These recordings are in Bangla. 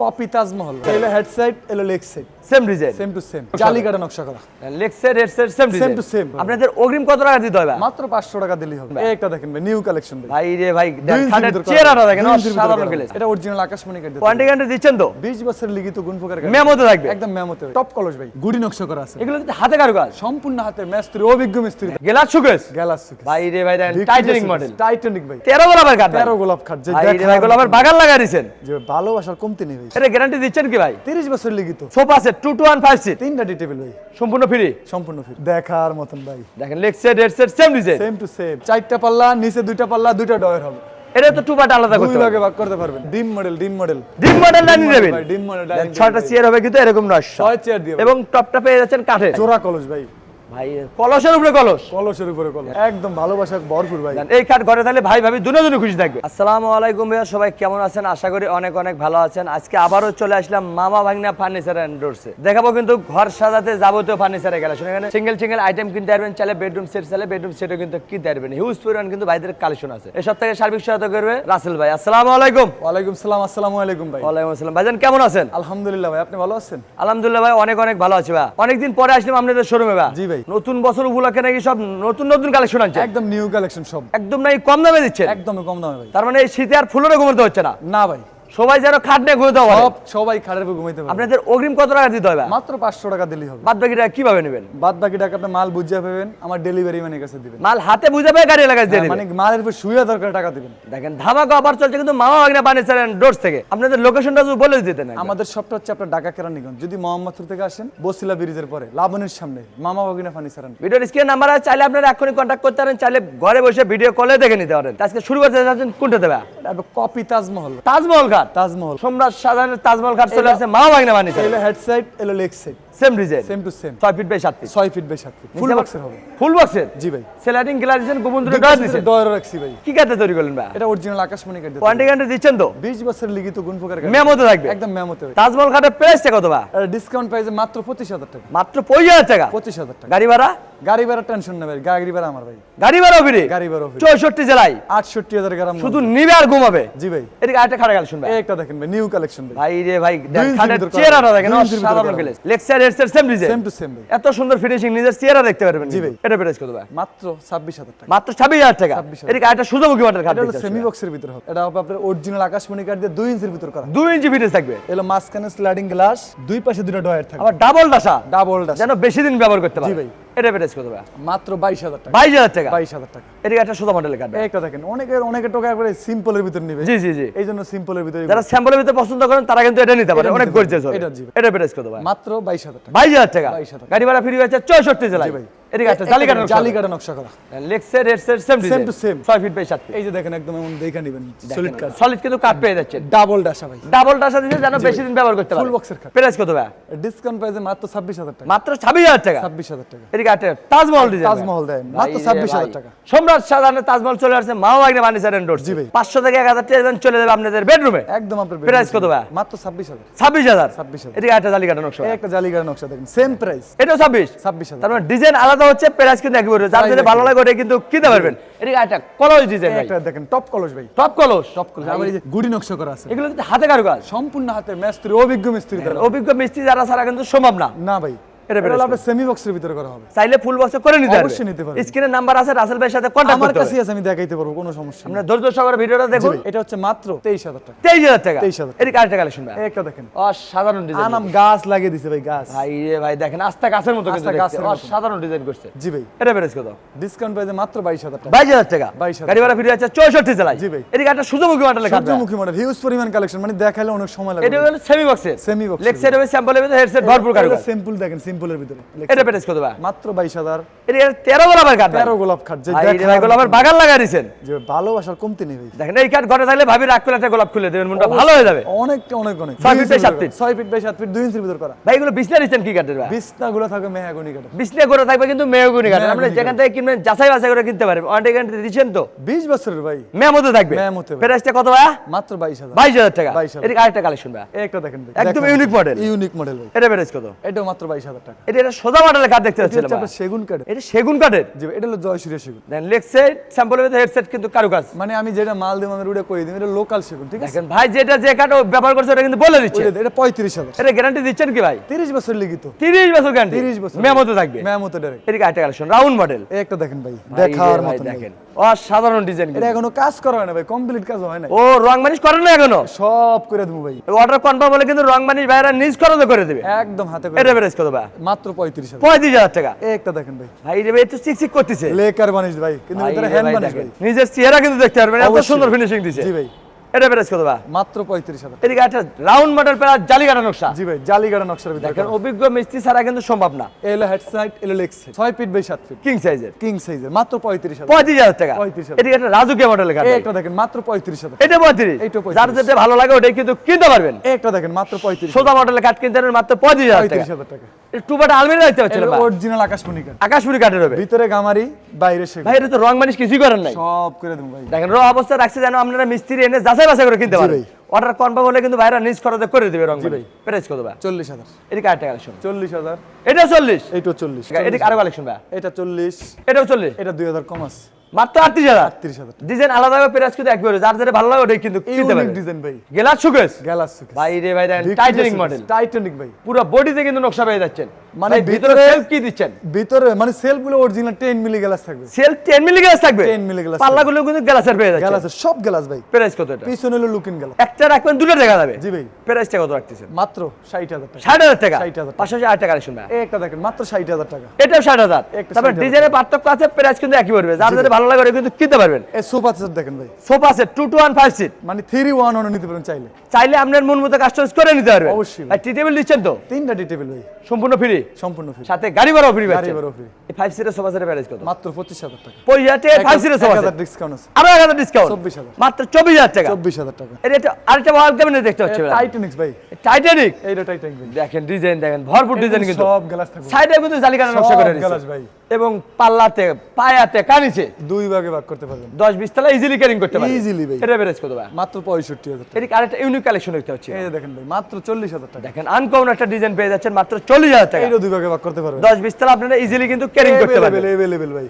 কপি তাজমহল এলো হেড সাইড এলো leg side. Same design same to same জালি কাটা নকশা করা। Leg head same design to same, ভাই। আপনাদের অগ্রিম কত টাকা দিতে হবে মাত্র পাঁচশো টাকা দিলেই হবে। একটা দেখেন ভাই নিউ কালেকশন ভাই। রে ভাই খাটের চেহারাটা দেখেন দুই ইঞ্চির ভিতর সাধারণ করা। গেলে এটা অরিজিনাল আকাশমণি কোয়ান্টি গ্যারান্টি দিচ্ছেন তো? বিশ বছরের লিখিত গুণফোকার মেমোতে থাকবে। একদম মেমোতে কলস ভাই। গুড়ি নকশা করা আছে। এগুলো হাতে কারুকাজ। সম্পূর্ণ হাতে মিস্ত্রি অভিজ্ঞ মিস্ত্রি। গেলাস সুকেস গ্যালাক্সি ভাই রে ভাই দেখেন টাইটানিক মডেল টাইটানিক ভাই। তেরো গোলাপের কাঠ তেরো গোলাপ খাট যে ভাই রে ভাই গোলাপের বাগান লাগাই দিয়েছেন। যে ভালোবাসার কমতি নেই ভাই। এটা গ্যারান্টি দিচ্ছেন কি ভাই? তিরিশ বছর লিখিত। Sofa set two two one five seat তিনটা ডিটেবিল ভাই। সম্পূর্ণ ফ্রি সম্পূর্ণ ফ্রি দেখার মতন ভাই। দেখেন leg set head set same design same to same চারটা পাল্লা নিচে দুইটা পাল্লা দুইটা ডয়ের হবে। এটা তো টু পার্ট আলাদা দুই করতে ভাগে ভাগ করতে পারবেন। ডিম মডেল ডিম মডেল ডিম মডেল ডাইনিং নেবেন। ডিম মডেল ছয়টা চেয়ার হবে কিন্তু এরকম নয়। ছয় চেয়ার দিয়ে এবং টপটা পেয়ে যাচ্ছেন কাঠে জোড়া কলস ভাই। ভাই কলসের উপরে কলস। কলসের উপরে কলস। একদম ভালোবাসা ভরপুর ভাই। এই কাঠ ঘরে তাহলে ভাই ভাবি দুনো দুনো খুশি থাকবে। আসসালামু আলাইকুম ভাইয়া সবাই কেমন আছেন? আশা করি অনেক অনেক ভালো আছেন। আজকে আবারও চলে আসলাম মামা ভাগনা ফার্নিচার এন্ড ডোরসে দেখাবো কিন্তু ঘর সাজাতে যাবতীয় ফার্নিচারে গেলে শুনে এখানে সিঙ্গেল সিঙ্গেল আইটেম কিনতে পারবেন চাইলে বেডরুম সেট চাইলে বেডরুম সেটও কিন্তু কিনতে পারবেন। হিউজ পরিমাণ কিন্তু ভাইদের কালেকশন আছে। এই সপ্তাহে সার্বিক সহায়তা করবে রাসেল ভাই। আসসালামু আলাইকুম। ওয়ালাইকুম সালাম আসসালামু আলাইকুম ভাই। ওয়ালাইকুম আসসালাম। ভাইজান কেমন আছেন? আলহামদুলিল্লাহ ভাই আপনি ভালো আছেন? আলহামদুলিল্লাহ ভাই অনেক অনেক ভালো আছি ভাই। অনেকদিন পরে আসলাম আপনাদের শোরুমে ভাই। জি ভাই। নতুন বছর উপলক্ষে নাকি সব নতুন নতুন কালেকশন আনছে একদম নিউ কালেকশন সব। একদম নাকি কম দামে দিচ্ছে একদম কম দামে ভাই। তার মানে এই শীতে আর ফুলরে ঘুমাতে হচ্ছে না? না ভাই। সবাই যেন খাট নিয়ে ঘুমোতে পারে। সব সবাই খাটের উপর ঘুমাইতে পারবে। আপনাদের অগ্রিম কত টাকা দিতে হবে? মাত্র পাঁচশো টাকা দিলেই হবে। বাদ বাকিটা কীভাবে নেবেন? বাদ বাকি টাকা আপনি মাল বুঝিয়ে পাবেন আমার ডেলিভারি ম্যানের কাছে দিবেন। মাল হাতে বুঝে পেয়ে গাড়ি দিয়ে হ্যাঁ, দিবেন। মানে মালের উপর শুয়ে দরকার টাকা দিবেন। দেখেন ধামাকা অফার চলছে কিন্তু মামা বাগনা বানিয়েছেন ডোর্স থেকে। আপনাদের লোকেশনটা যদি বলে দিতেন একবার। আমাদের শপটা হচ্ছে আপনার ঢাকা কেরানীগঞ্জ। যদি মোহাম্মদপুর থেকে আসেন বসিলা ব্রিজের পরে লাবণীর সামনে মামা বাগিনা ফার্নিচার ভিডিওর স্ক্রিন নাম্বার আছে চাইলে আপনারা এখনই কন্ট্যাক্ট করতে পারেন চাইলে ঘরে বসে ভিডিও কলে দেখে নিতে পারেন। আজকে শুরু করতে যাচ্ছেন কোনটা দেবে? কপি তাজমহল। তাজমহল ঘাট তাজমহল। সম্রাট সাজানের তাজমহল ঘাট চলে আসছে মা বাগনা বানিয়েছে। এলো হেড সাইড এলো leg side. Same design same to same ছয় ফিট বাই সাত ফিট ছয় ফিট বাই সাত ফিট ফুল বক্সের হবে। ফুল বক্সের জি ভাই। সেলাইটিং গ্লাস দিয়েছেন গোপন দুটো ডয়ার দিয়েছেন ডয়ারও রাখছি ভাই। কি কাতে তৈরি করলেন ভাই? এটা অরিজিনাল আকাশমণি কাঠ কোয়ান্টি গ্যারান্টি দিচ্ছেন তো? বিশ বছরের লিখিত গুণফোকার মেমোতে থাকবে। একদম মেমোতে তাজমহল ঘাটের প্রাইসটা কত ভাই? ডিসকাউন্ট প্রাইসে মাত্র পঁচিশ হাজার টাকা। মাত্র পঁচিশ হাজার টাকা? পঁচিশ হাজার টাকা। গাড়ি ভাড়া? গাড়ি ভাড়া টেনশন নেই ভাই গাড়ি ভাড়া আমার ভাই। গাড়ি ভাড়াও ফিরে গাড়ি ভাড়া free। চৌষট্টি জেলায়? আটষট্টি হাজার গ্রাম শুধু নিবে আর ঘুমাবে? জি ভাই। এদিকে আরেকটা খাটা কালেকশন ভাই। একটা দেখেন ভাই নিউ কালেকশন ভাই। ভাই রে ভাই খাটের চেহারাটা দেখেন দুই ইঞ্চির ভিতর সাধারণ করা। গেলে Lexar head set same design same to same এত সুন্দর ফিনিশিং নিজের চেহারা দেখতে পারবেন জি ভাই। এটা প্রাইস কত ভাই? মাত্র ছাব্বিশ হাজার টাকা। মাত্র ছাব্বিশ হাজার টাকা? 26,000 এদিকে আরেকটা সূর্যমুখী মাঠের এটা সেমি বক্সের ভিতরে হবে। এটা হবে আপনার অরিজিনাল আকাশমণি দিয়ে ইঞ্চির ভিতর করা। ইঞ্চি ফিনিশ থাকবে। এলো মাঝখানে স্লাইডিং গ্লাস দুই পাশে দুটো ডয়ার থাকবে। আবার ডাবল ডাসা ডাবল দাসা যেন বেশি দিন ব্যবহার করতে পারে। জি ভাই। এটা প্রাইস কত ভাই মাত্র বাইশ হাজার টাকা। বাইশ হাজার টাকা? বাইশ হাজার টাকা। এটা একটা সোজা মডেলের কাট একটা দেখেন অনেকের অনেকের টাকা একবারে সিম্পলের ভিতর নিবে। জি জি জি। এই জন্য সিম্পলের ভিতরে যারা স্যাম্পলের ভিতরে পছন্দ করেন তারা কিন্তু এটা নিতে পারে। অনেক গর্জিয়াস হবে। এটা জি। এটা প্রাইস কত ভাই মাত্র বাইশ হাজার টাকা। বাইশ হাজার টাকা। 22,000 গাড়ি ভাড়া ফ্রি হয়েছে চৌষট্টি জেলায়। জি ভাই। এদিকে একটা জালি কাটানো জালি কাটা নকশা করা। Leg set head set same Same to same। ছয় ফিট বাই সাত ফিট এই যে দেখেন একদম এমন দেখে নিবেন। সলিড কাঠ সলিড কিন্তু কাট পেয়ে যাচ্ছেন। ডাবল ডাসা ভাই। ডাবল ডাসা দিচ্ছে যেন বেশি দিন ব্যবহার করতে পারে। Full box এর প্রাইস কত ভাই ডিসকাউন্ট প্রাইসে মাত্র ছাব্বিশ হাজার টাকা। মাত্র ছাব্বিশ হাজার টাকা? ছাব্বিশ হাজার টাকা। এদিকে একটা তাজমহল ডিজাইন তাজমহল দেন। মাত্র ছাব্বিশ হাজার টাকা। সম্রাট শাহজাহানের তাজমহল চলে আসছে মাও আগে জি ভাই। পাঁচশো থেকে এক হাজার টাকা চলে যাবে আপনাদের বেডরুমে একদম আপনার Price কত ভাই? মাত্র ছাব্বিশ হাজার। ছাব্বিশ হাজার। 26,000 এদিকে একটা জালি নকশা একটা জালি কাটা নকশা দেখেন সেম প্রাইস এটাও ছাব্বিশ? ছাব্বিশ হাজার। তার মানে ডিজাইন আলাদা হচ্ছে প্রাইস কিন্তু একই পড়বে যার যেটা ভালো। লাগে ওটা কিন্তু কিনতে পারবেন। এটা একটা কলস ডিজাইন ভাই। একটা দেখেন টপ কলস ভাই। টপ কলস? টপ কলস আমার এই যে গুড়ি নকশা করা আছে। এগুলো কিন্তু হাতে কারুকাজ। সম্পূর্ণ হাতে মিস্ত্রি অভিজ্ঞ মিস্ত্রি দ্বারা অভিজ্ঞ মিস্ত্রি যারা ছাড়া কিন্তু সম্ভব না। না ভাই। এটা এটা বেরোচ্ছে। সেমি বক্সের ভিতরে করা হবে। চাইলে ফুল বক্সে করে নিতে অবশ্যই নিতে পারবেন। স্ক্রিনের নাম্বার আছে রাসেল ভাইয়ের সাথে কন্ট্যাক্ট আমার কাছে আছে আমি দেখাইতে পারব কোনো সমস্যা নেই। ধৈর্য সহকারে ভিডিওটা দেখুন। এটা হচ্ছে মাত্র তেইশ হাজার টাকা। তেইশ হাজার টাকা। 23,000 এদিকে আরেকটা কালেকশন ভাই। একটা দেখেন। অসাধারণ ডিজাইন আনাম গাছ লাগিয়ে দিছে ভাই গাছ। ভাই রে ভাই দেখেন আস্তা গাছের মতো কিন্তু দেখতে। অসাধারণ ডিজাইন করছে। জি ভাই। এটা প্রাইস কত? ডিসকাউন্ট প্রাইসে মাত্র বাইশ হাজার টাকা। বাইশ হাজার টাকা। গাড়ি ভাড়া ফিরে আছে চৌষট্টি জেলায় জি ভাই। এদিকে একটা সূর্যমুখী মাঠে লেখা আছে। মডেল হিউজ পরিমাণ কালেকশন মানে দেখাইলে অনেক সময় লাগে এটা হলো সেমি লেগ সাইড হবে হেডসেট ভরপুর দেখেন সিম্পলের ভিতরে। এটা কত ভাই? মাত্র বাইশ হাজার। এদিকে তেরো গোলাপের গোলাপ যে ভাই গোলাপের বাগান লাগাই দিয়েছেন যে ভালোবাসার কমতি নেই ভাই। দেখেন এই ঘরে থাকলে ভাবি রাগ একটা গোলাপ খুলে দেবেন মনটা ভালো হয়ে যাবে। অনেক অনেক অনেক। Feet by feet. Feet by feet ইঞ্চির ভিতর করা। ভাই এগুলো বিছনা দিচ্ছেন কি কাঠের ভাই? বিছনা গুলো থাকবে মেহাগুনি কাটা বিছনা করে থাকবে কিন্তু আপনি যেখান থেকে কিনবেন যাচাই বাছাই করে কিনতে পারবেন। গ্যারান্টি দিচ্ছেন তো? বিশ বছরের ভাই। মেমোতে থাকবে। মেমোতে প্রাইসটা কত ভাই? মাত্র বাইশ হাজার। বাইশ হাজার টাকা। 22,000 এদিকে আরেকটা কালেকশন ভাই। একটা দেখেন ভাই। একদম unique model। ইউনিক মডেল ভাই। এটা প্রাইস কত? এটাও মাত্র বাইশ হাজার টাকা। টাকা এটা সোজা মডেলের কাঠ দেখতে এটা হচ্ছে আপনার সেগুন কাঠ এটা সেগুন কাঠের জি এটা হলো জয়সূর্য সেগুন। দেন লেগ সাইড স্যাম্পলের মধ্যে হেডসেট কিন্তু কারুকাজ। মানে আমি যেটা মাল আমাদের উড়ে করে দিই এটা লোকাল সেগুন ঠিক আছে? দেখেন ভাই যেটা যে কাঠ ব্যবহার করছে ওটা কিন্তু বলে দিচ্ছে। এটা পঁয়ত্রিশ হাজার। এটা গ্যারান্টি দিচ্ছেন কি ভাই? তিরিশ বছর লিখিত। তিরিশ বছর গ্যারান্টি 30 বছর। মেমোতে থাকবে। ম্যামতো ডাইরেক্ট এদিকে একটা কালেকশন রাউন্ড মডেল এই একটা দেখেন ভাই দেখার ভাই। দেখেন অসাধারণ ডিজাইন এটা এখনও কাজ করা হয় না ভাই কমপ্লিট কাজ হয় না ও রং মানিশ করেন না এখনও? সব করে দেবো ভাই। অর্ডার কনফার্ম হলে কিন্তু রং মানিশ ভাইরা নিজ খরচে করে দেবে। একদম হাতে করে এটা বেরেজ কত ভাই? মাত্র পঁয়ত্রিশ হাজার। পঁয়ত্রিশ হাজার টাকা। একটা দেখেন ভাই। ভাই একটু চিকচিক করতেছে। লেকার বানিশ ভাই কিন্তু ভাই হ্যান্ড বানিশ ভাই নিজের চেহারা কিন্তু দেখতে পারবেন এত সুন্দর ফিনিশিং দিছে। জি ভাই। এটা বেরেজ কত ভাই? মাত্র পঁয়ত্রিশ হাজার। এদিকে একটা রাউন্ড মডেল পেরা জালি কাটা নকশা। জি ভাই জালিগাড়া নকশার ভিতরে দেখেন অভিজ্ঞ মিস্ত্রি ছাড়া কিন্তু সম্ভব না। এলো হেড সাইড এলো leg side feet by feet king সাইজের কিং সাইজের মাত্র পঁয়ত্রিশ হাজার। পঁয়ত্রিশ হাজার টাকা। 35,000 এদিকে একটা রাজুকিয়া একটা দেখেন মাত্র পঁয়ত্রিশ হাজার। এটা পঁয়ত্রিশ। এইটা 35 যার যেটা ভালো লাগে ওটাই কিন্তু কিনতে পারবেন। একটা দেখেন মাত্র পঁয়ত্রিশ সোজা মডেলের কাঠ কিনতে মাত্র পঁয়ত্রিশ হাজার টাকা। পঁয়ত্রিশ হাজার টাকা। টুবাটা আলমিরা দেখতে পাচ্ছিলাম অরিজিনাল আকাশমণি কাঠ। আকাশপুরি কাঠের হবে। ভিতরে গামারি বাইরে সেগুন। ভাই এটা তো রং মানিশ কিছুই করেন নাই। সব করে দেবো ভাই। দেখেন র অবস্থা রাখছে যেন আপনারা মিস্ত্রি এনে যাচাই বাছাই করে কিনতে পারেন। অর্ডার কনফার্ম হলে কিন্তু ভাইরা নিজ খরচে করে দেবে রং ভাই। প্রাইস কত ভাই? চল্লিশ হাজার। এদিকে আরেকটা কালেকশন চল্লিশ হাজার। এটা আরও কালেকশন ভাই? এটা চল্লিশ। এটাও চল্লিশ? এটা দুই হাজার কম আছে। মাত্র আটত্রিশ হাজার। আটত্রিশ হাজার ডিজাইন আলাদা ভাবে প্রাইস কিন্তু একবারে যার যারা ভালো লাগে ওটাই কিন্তু কিনতে পারে ডিজাইন ভাই। গেলাস সুকেস? গ্যালাস ভাই রে ভাই টাইটানিক মডেল টাইটানিক ভাই। পুরো বডিতে কিন্তু নকশা পেয়ে যাচ্ছেন। মানে ভিতরে সেলফ কি দিচ্ছেন? ভিতরে মানে সেলফগুলো অরিজিনাল টেন মিলি গ্যালাস থাকবে। সেল 10 মিলি গ্লাস থাকবে? 10 মিলি গ্লাস পাল্লাগুলো কিন্তু গ্লাসের পেয়ে যাচ্ছে সব গ্যালাস ভাই। প্রাইস কত এটা? পিছনে হলো লুকিং গ্যালাস একটা রাখবেন দুটো দেখা যাবে? জি ভাই। প্রাইসটা কত রাখতেছেন? মাত্র ষাট হাজার টাকা। ষাট হাজার টাকা? 60,000 টাকা। পাশাপাশি আট টাকা কালেকশন ভাই। এই একটা দেখেন মাত্র ষাট হাজার টাকা। এটাও ষাট হাজার। একটা তারপর ডিজাইনের পার্থক্য আছে প্রাইস কিন্তু একই পড়বে। যার ভালো লাগে কিন্তু কিনতে পারবেন। এই সোফা সেট দেখেন ভাই। Sofa set two two seat মানে নিতে পারেন চাইলে। চাইলে আপনার মন মতো কাস্টমাইজ করে নিতে পারবেন। অবশ্যই। আর টি টেবিল দিচ্ছেন তো? তিনটা ডি টেবিল ভাই। সম্পূর্ণ ফ্রি সম্পূর্ণ ফ্রি সাথে গাড়ি ভাড়াও ফ্রি গাড়ি ভাড়াও free। এই ফাইভ সিটের সোফা সেটের প্রাইস কত? মাত্র পঁচিশ হাজার টাকা। পঁয়ষট্টি ফাইভ সিটের সোফা সেট ডিসকাউন্ট আছে। আরও এক হাজার ডিসকাউন্ট 24,000 মাত্র চব্বিশ হাজার টাকা? চব্বিশ হাজার টাকা। এটা আরেকটা দেখতে পাচ্ছি টাইটানিক্স ভাই? টাইটানিক এইটা টাইটানিক দেখেন ডিজাইন দেখেন ভরপুর ডিজাইন কিন্তু। সব গ্লাস থাকবে। সাইডে কিন্তু জালিকানা নকশা করে গ্লাস ভাই। এবং পাল্লাতে পায়াতে কানিছে দুই ভাগে ভাগ করতে পারবেন। দশ বিশ তলা ইজিলি ক্যারিং করতে পারে Easily ভাই। এটা কত ভাই? মাত্র পঁয়ষট্টি হাজার টাকা। এদিকে আরেকটা ইউনিক কালেকশন দেখতে পাচ্ছি এই দেখেন ভাই মাত্র চল্লিশ হাজার টাকা। দেখেন আনকমন একটা ডিজাইন পেয়ে যাচ্ছেন মাত্র চল্লিশ হাজার টাকা। এইটা দুই ভাগে ভাগ করতে পারবেন। দশ বিশ তলা আপনারা ইজিলি কিন্তু ক্যারিং করতে পারবেন। अवेलेबल ভাই।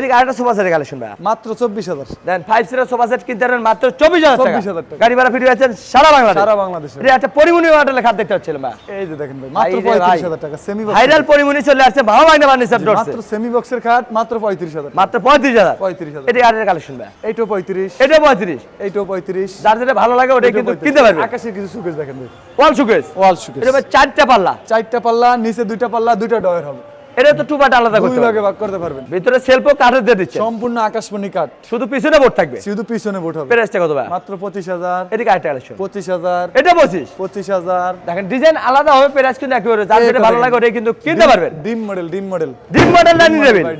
এদিকে আরেকটা সোফা সেটের কালেকশন ভাই মাত্র চব্বিশ হাজার। Then five seater sofa set কিনতে মাত্র চব্বিশ হাজার 24,000 টাকা। গাড়ি ভাড়া ফিরে যাচ্ছেন সারা বাংলাদেশ। সারা বাংলাদেশে। এটা একটা পরিমণি মডেলের খাত দেখতে পাচ্ছিলাম ভাই এই যে দেখেন ভাই মাত্র। পঁয়ত্রিশ হাজার টাকা সেমি ভাইরাল পরিমণি চলে আসছে ডটসে মাত্র সেমি বক্সের খাট মাত্র পঁয়ত্রিশ হাজার। মাত্র পঁয়ত্রিশ হাজার। পঁয়ত্রিশ হাজার। এটা আরেকটা কালেকশন ভাই এইটাও পঁয়ত্রিশ। এটা পঁয়ত্রিশ। এইটাও পঁয়ত্রিশ। যার যেটা ভালো লাগে ওটাই কিন্তু কিনতে পারবে। আকাশের কিছু সুকেশ দেখেন ভাই। ওয়াল সুকেস ওয়াল সুকেশ এটা ভাই চারটা পাল্লা। চারটা পাল্লা নিচে দুইটা পাল্লা দুইটা ডয়ের হবে। এটা তো টুপাটা আলাদা করতে ভাগে করতে পারবেন। ভিতরে সেলফও কাঠের দিয়ে দিচ্ছে সম্পূর্ণ আকাশমণি কাঠ শুধু পিছনে বোর্ড থাকবে? শুধু পিছনে বোট হবে। প্রাইসটা কত ভাই? মাত্র পঁচিশ হাজার। এদিকে আরেকটা কালেকশন পঁচিশ হাজার। এটা পঁচিশ। পঁচিশ হাজার। দেখেন ডিজাইন আলাদা হবে প্রাইস কিন্তু একই হবে যার যেটা ভালো লাগে ওটাই কিন্তু কিনতে পারবেন। ডিম মডেল ডিম মডেল ডিম মডেল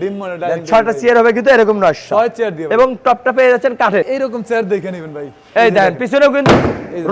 ডিম মডেল ছয়টা চেয়ার হবে কিন্তু এরকম নয়শো ছয়। চেয়ার দিয়ে এবং টপটা পেয়ে যাচ্ছেন কাঠের। এইরকম চেয়ার দেখে নেবেন ভাই। এই দেখেন পিছনেও কিন্তু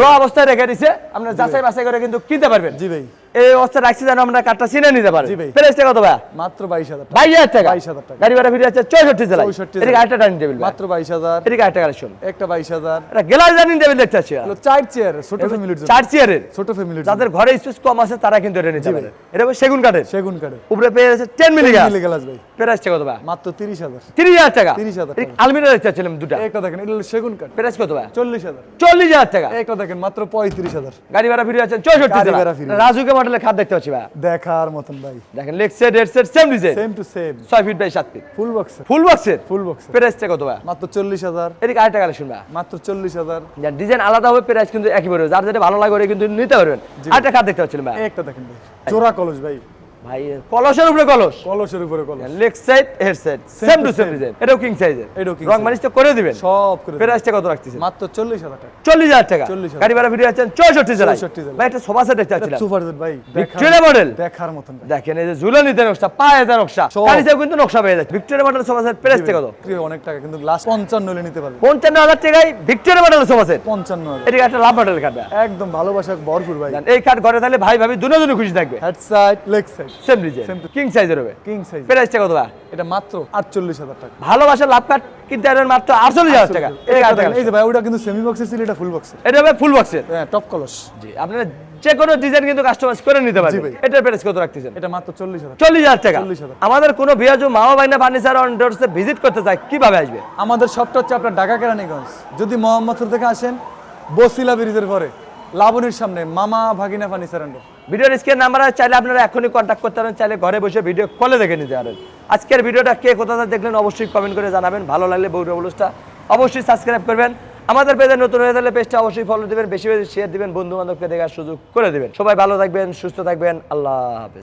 র অবস্থায় রেখে দিছে। আপনার যাচাই বাছাই করে কিন্তু কিনতে পারবেন। জি ভাই। এই অবস্থা রাখছি যেন আমরা কাঠটা চিনে নিতে পারি। প্রাইসটা কত ভাই? মাত্র বাইশ হাজার বাইশ হাজার টাকা। 22,000 টাকা। গাড়ি ভাড়া ফিরে যাচ্ছে চৌষট্টি জেলায়। 64 এদিকে আরেকটা ডাইনিং টেবিল মাত্র বাইশ হাজার। এদিকে আরেকটা কালেকশন একটা বাইশ হাজার। এটা গ্লাস ডাইনিং টেবিল দেখতে পাচ্ছি চার চেয়ার ছোট ফ্যামিলির চার চেয়ারের ছোট ফ্যামিলির যাদের ঘরে স্পেস কম আছে তারা কিন্তু এটা নিতে পারে। এটা সেগুন কাঠের। সেগুন কাঠের। উপরে পেয়ে যাচ্ছে টেন মিলি গ্লাস ভাই। প্রাইসটা কত ভাই? মাত্র তিরিশ হাজার। তিরিশ হাজার টাকা। 30,000 টাকা। আলমিরা দেখতে চাচ্ছিলাম দুটা। একটা দেখেন এটা সেগুন কাঠ। প্রাইস কত ভাই? চল্লিশ হাজার। চল্লিশ হাজার টাকা। একটা দেখেন মাত্র পঁয়ত্রিশ হাজার। গাড়ি ভাড়া ফিরে যাচ্ছেন চৌষট্টি জেলা। রাজুকে মডেলের খাট দেখতে পাচ্ছি ভাই। দেখার মতন ভাই। দেখেন leg set head set same design same to same 6 feet by 7 feet full box full বক্সের ফুল বক্স প্রাইসটা কত ভাই? মাত্র চল্লিশ হাজার। এদিকে আরেকটা কালেকশন ভাই। মাত্র 40000 যা ডিজাইন আলাদা হবে প্রাইস কিন্তু একই পড়বে। যার যেটা ভালো লাগে ওটা কিন্তু নিতে পারবেন। আরেকটা খাট দেখতে পাচ্ছি ভাই। একটা দেখেন ভাই। জোড়া কলস ভাই। ভাই কলসের উপরে কলস। কলসের উপরে কলস। Leg side head side same to same design এটাও কিং সাইজের এটাও king রং। তো করে দিবেন। সব করে প্রাইসটা কত রাখতেছেন? মাত্র চল্লিশ হাজার টাকা। চল্লিশ হাজার টাকা। গাড়ি ভাড়া ফিরে যাচ্ছেন চৌষট্টি জেলায়। 64 জেলায়। ভাই একটা সোফা সেট পাচ্ছিলাম সুপার ভাই ভিক্টোরিয়া মডেল দেখার মতন দেখেন এই যে ঝুলনিতে নকশা পায়েতে নকশা। কানিতেও কিন্তু নকশা পেয়ে যাচ্ছে। ভিক্টোরিয়া মডেল সোফা সেট প্রাইসটা কত? অনেক টাকা কিন্তু লাস্ট পঞ্চান্ন হলে নিতে পারবে। পঞ্চান্ন হাজার টাকায় ভিক্টোরিয়া মডেল সোফা সেট পঞ্চান্ন হাজার। এদিকে একটা লাভ মডেল কাটবে একদম ভালোবাসা ভরপুর ভাই। এই কাঠ ঘরে তাহলে ভাই ভাবি দুনো খুশি থাকবে। Head side leg side same design king সাইজের হবে। কিং সাইজ প্রাইসটা কত এটা মাত্র আটচল্লিশ হাজার টাকা। ভালোবাসা লাভ কিনতে পারবেন মাত্র আটচল্লিশ হাজার টাকা। এই যে ভাই ওটা কিন্তু সেমি বক্সের ছিল এটা ফুল বক্সের এটা হবে ফুল বক্সের হ্যাঁ টপ কলস জি আপনারা যে কোনো ডিজাইন কিন্তু কাস্টমাইজ করে নিতে। এটার প্রাইস কত রাখতেছেন? এটা মাত্র চল্লিশ হাজার। চল্লিশ হাজার টাকা। 40,000 আমাদের কোনো বিয়াজু মামা বাইনা ফার্নিচার অন্ডারসে ভিজিট করতে চায় কীভাবে আসবে? আমাদের সবটা হচ্ছে আপনার ঢাকা কেরানীগঞ্জ যদি মোহাম্মদপুর থেকে আসেন বসিলা ব্রিজের পরে। লাবণীর সামনে মামা ভাগিনা ফার্নিচার সারান্ডো ভিডিওর স্ক্রিন নাম্বার চাইলে আপনারা এখনই কন্ট্যাক্ট করতে পারেন, চাইলে ঘরে বসে ভিডিও কলে দেখে নিতে পারেন। আজকের ভিডিওটা কে কোথাও দেখলেন অবশ্যই কমেন্ট করে জানাবেন। ভালো লাগলে বৌর বলুসটা অবশ্যই সাবস্ক্রাইব করবেন। আমাদের পেজে নতুন হয়ে থাকলে পেজটা অবশ্যই ফলো দিবেন, বেশি বেশি শেয়ার দিবেন বন্ধু বান্ধবকে দেখার সুযোগ করে দিবেন। সবাই ভালো থাকবেন, সুস্থ থাকবেন, আল্লাহ হাফেজ।